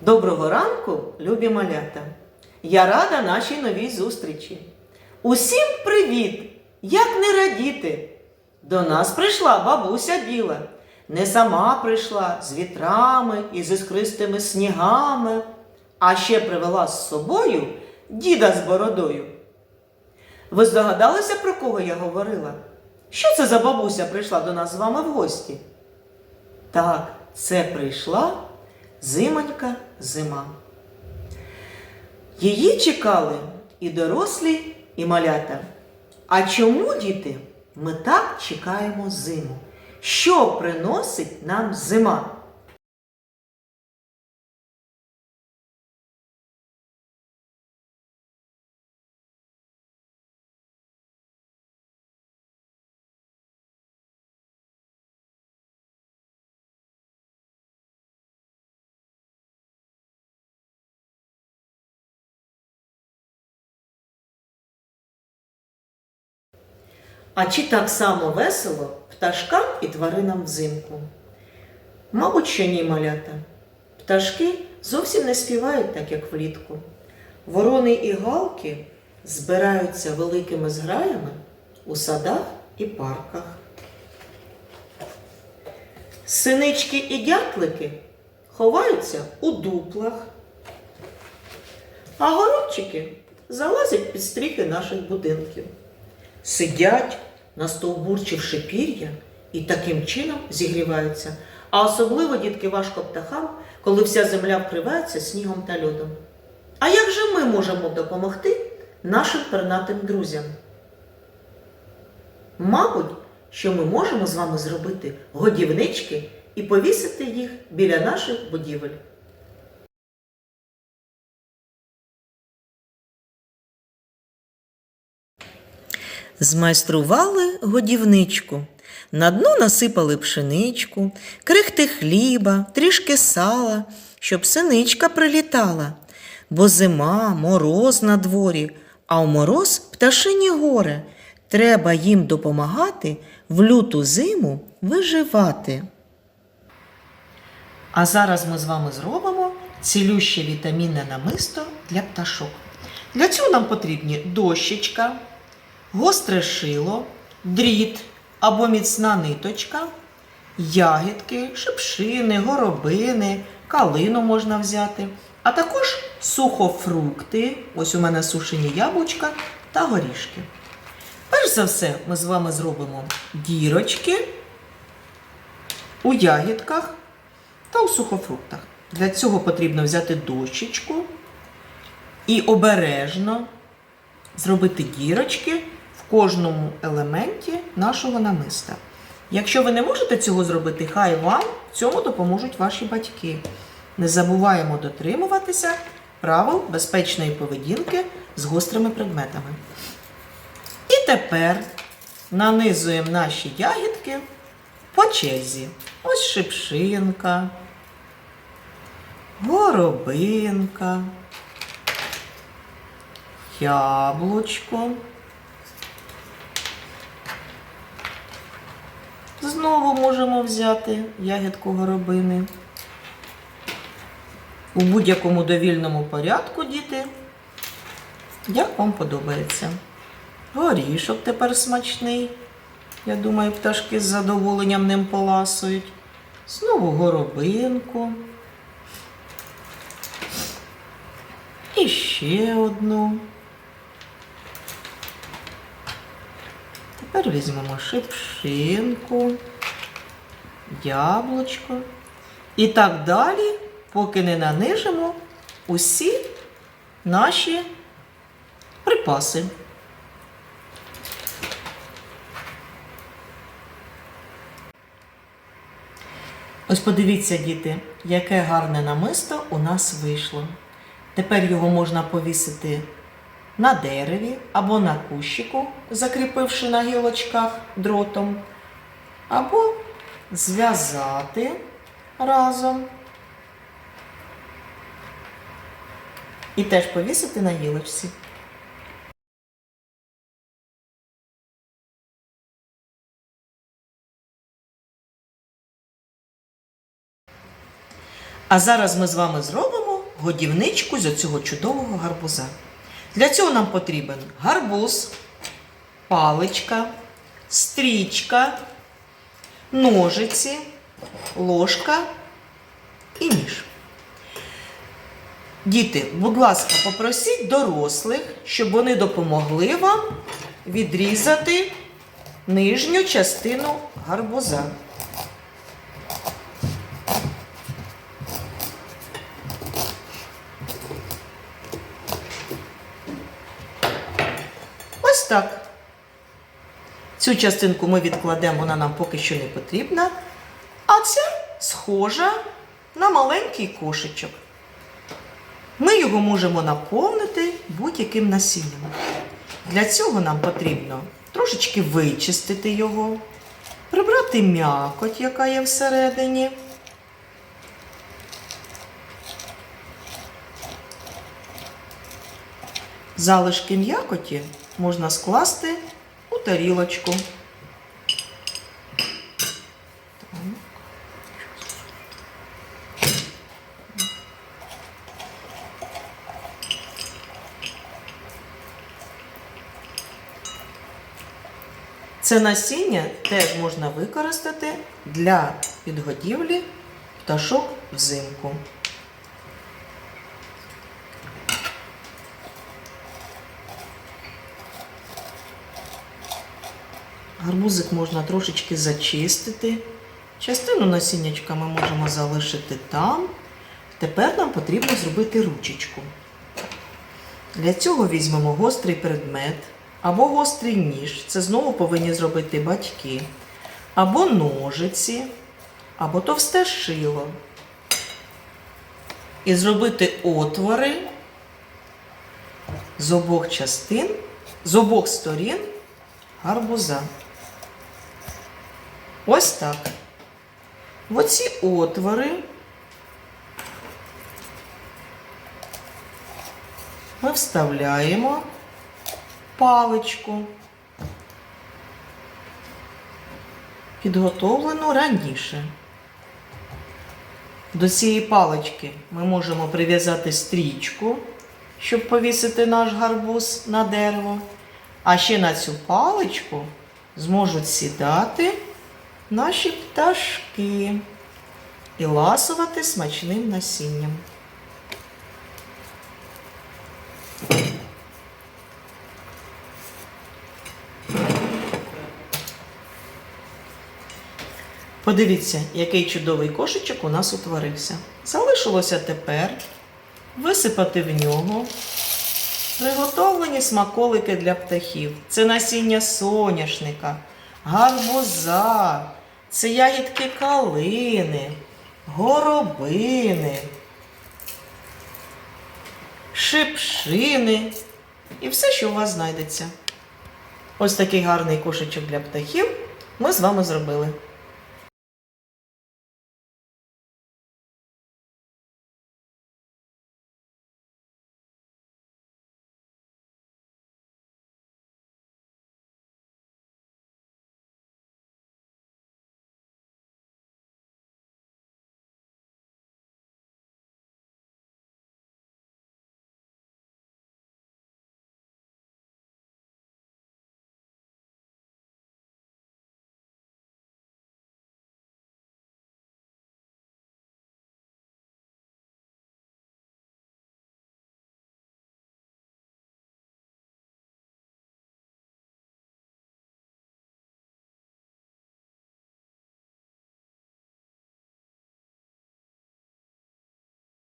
Доброго ранку, любі малята! Я рада нашій новій зустрічі. Усім привіт! Як не радіти? До нас прийшла бабуся біла. Не сама прийшла з вітрами і з іскристими снігами, а ще привела з собою діда з бородою. Ви здогадалися, про кого я говорила? Що це за бабуся прийшла до нас з вами в гості? Так, це прийшла зимонька зима. Її чекали і дорослі, і малята. А чому, діти, ми так чекаємо зиму? Що приносить нам зима? А чи так само весело пташкам і тваринам взимку? Мабуть, що ні, малята. Пташки зовсім не співають так, як влітку. Ворони і галки збираються великими зграями у садах і парках. Синички і дятлики ховаються у дуплах, а горобчики залазять під стріхи наших будинків сидять, настовбурчивши пір'я, і таким чином зігріваються. А особливо дітки важко птахам, коли вся земля вкривається снігом та льодом. А як же ми можемо допомогти нашим пернатим друзям? Мабуть, що ми можемо з вами зробити годівнички і повісити їх біля наших будівель. Змайстрували годівничку. На дно насипали пшеничку, крихти хліба, трішки сала, щоб синичка прилітала. Бо зима, мороз на дворі, а в мороз пташині горе. Треба їм допомагати в люту зиму виживати. А зараз ми з вами зробимо цілюще вітамінне намисто для пташок. Для цього нам потрібні дощечка, гостре шило, дріт або міцна ниточка, ягідки, шипшини, горобини, калину можна взяти, а також сухофрукти, ось у мене сушені яблучка та горішки. Перш за все, ми з вами зробимо дірочки у ягідках та у сухофруктах. Для цього потрібно взяти дощечку і обережно зробити дірочки кожному елементі нашого намиста. Якщо ви не можете цього зробити, хай вам в цьому допоможуть ваші батьки. Не забуваємо дотримуватися правил безпечної поведінки з гострими предметами. І тепер нанизуємо наші ягідки по черзі. Ось шипшинка, горобинка, яблучко. Знову можемо взяти ягідку горобини. У будь-якому довільному порядку, діти, як вам подобається. Горішок тепер смачний. Я думаю, пташки з задоволенням ним поласують. Знову горобинку. І ще одну. Тепер візьмемо шипшинку, яблучко. І так далі, поки не нанижимо усі наші припаси. Ось подивіться, діти, яке гарне намисто у нас вийшло. Тепер його можна повісити на дереві або на кущику, закріпивши на гілочках дротом, або зв'язати разом і теж повісити на гілочці. А зараз ми з вами зробимо годівничку з цього чудового гарбуза. Для цього нам потрібен гарбуз, паличка, стрічка, ножиці, ложка і ніж. Діти, будь ласка, попросіть дорослих, щоб вони допомогли вам відрізати нижню частину гарбуза. Так. Цю частинку ми відкладемо, вона нам поки що не потрібна. А ця схожа на маленький кошечок. Ми його можемо наповнити будь-яким насінням. Для цього нам потрібно трошечки вичистити його, прибрати м'якоть, яка є всередині. Залишки м'якоті можна скласти у тарілочку. Це насіння теж можна використати для підгодівлі пташок взимку. Гарбузик можна трошечки зачистити. Частину насіннячка ми можемо залишити там. Тепер нам потрібно зробити ручечку. Для цього візьмемо гострий предмет або гострий ніж. Це знову повинні зробити батьки. Або ножиці, або товсте шило. І зробити отвори з обох частин, з обох сторін гарбуза. Ось так. Оці отвори ми вставляємо паличку, підготовлену раніше. До цієї палички ми можемо прив'язати стрічку, щоб повісити наш гарбуз на дерево. А ще на цю паличку зможуть сідати наші пташки і ласувати смачним насінням. Подивіться, який чудовий кошечок у нас утворився. Залишилося тепер висипати в нього приготовлені смаколики для птахів. Це насіння соняшника, гарбуза, це ягідки калини, горобини, шипшини і все, що у вас знайдеться. Ось такий гарний кошечок для птахів ми з вами зробили.